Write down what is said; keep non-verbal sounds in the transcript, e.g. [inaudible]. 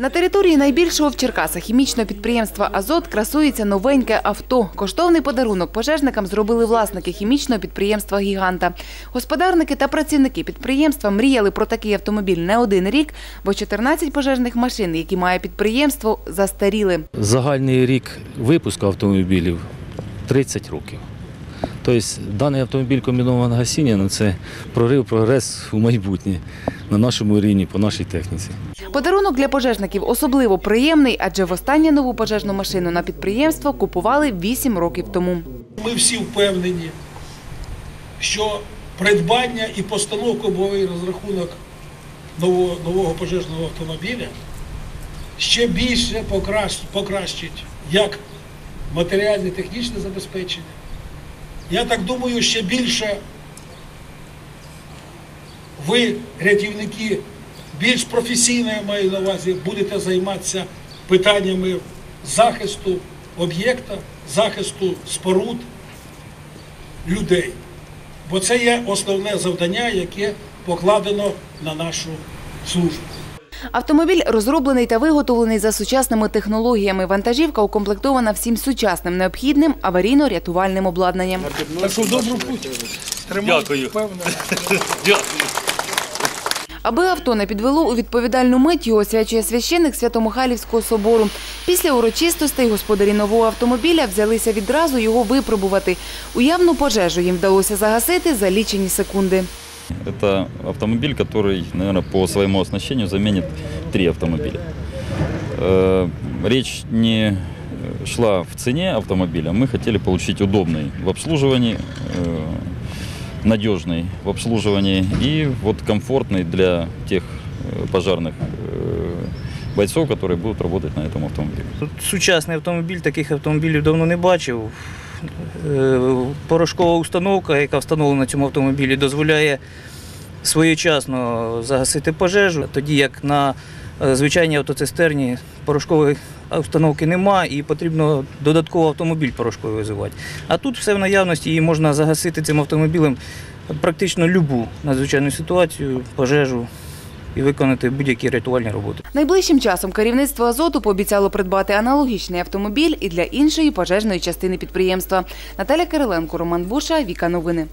На території найбільшого в Черкасах хімічного підприємства Азот красується новеньке авто. Коштовний подарунок пожежникам зробили власники хімічного підприємства Гіганта. Господарники та працівники підприємства мріяли про такий автомобіль не один рік, бо 14 пожежних машин, які має підприємство, застаріли. Загальний рік випуску автомобілів 30 років. Тобто даний автомобіль комбінованого гасіння ну, це прорив, прогрес у майбутнє на нашому рівні, по нашій техніці. Подарунок для пожежників особливо приємний, адже востаннє нову пожежну машину на підприємство купували 8 років тому. Ми всі впевнені, що придбання і постановка бойовий розрахунок нового, нового пожежного автомобіля ще більше покращ- покращить як матеріальне технічне забезпечення. Я так думаю, ще більше ви, рятівники, більш професійно я маю на увазі, будете займатися питаннями захисту об'єкта, захисту споруд людей. Бо це є основне завдання, яке покладено на нашу службу. Автомобіль розроблений та виготовлений за сучасними технологіями. Вантажівка укомплектована всім сучасним необхідним аварійно-рятувальним обладнанням. Так що добру путь. Тримайте, впевнено. [laughs] Аби авто не підвело у відповідальну мить, його освячує священник Свято-Михайлівського собору. Після урочистостей господарі нового автомобіля взялися відразу його випробувати. Уявну пожежу їм вдалося загасити за лічені секунди. Это автомобиль, который, наверное, по своему оснащению заменит три автомобиля. Э, Речь не шла в цене автомобиля. Мы хотели получить удобный в обслуживании, э, надежный в обслуживании и вот комфортный для тех э, пожарных э, бойцов, которые будут работать на этом автомобиле. Сучасний автомобіль, таких автомобілів давно не бачив. Е, Порошкова установка, яка встановлена на цьому автомобілі, дозволяє своєчасно загасити пожежу, тоді як на е, звичайній автоцистерні порошкової установки нема і потрібно додатково автомобіль порошковий визивати. А тут все в наявності і можна загасити цим автомобілем практично любу надзвичайну ситуацію, пожежу і виконати будь-які рятувальні роботи. Найближчим часом керівництво Азоту пообіцяло придбати аналогічний автомобіль і для іншої пожежної частини підприємства. Наталя Кириленко, Роман Буша, Віка Новини.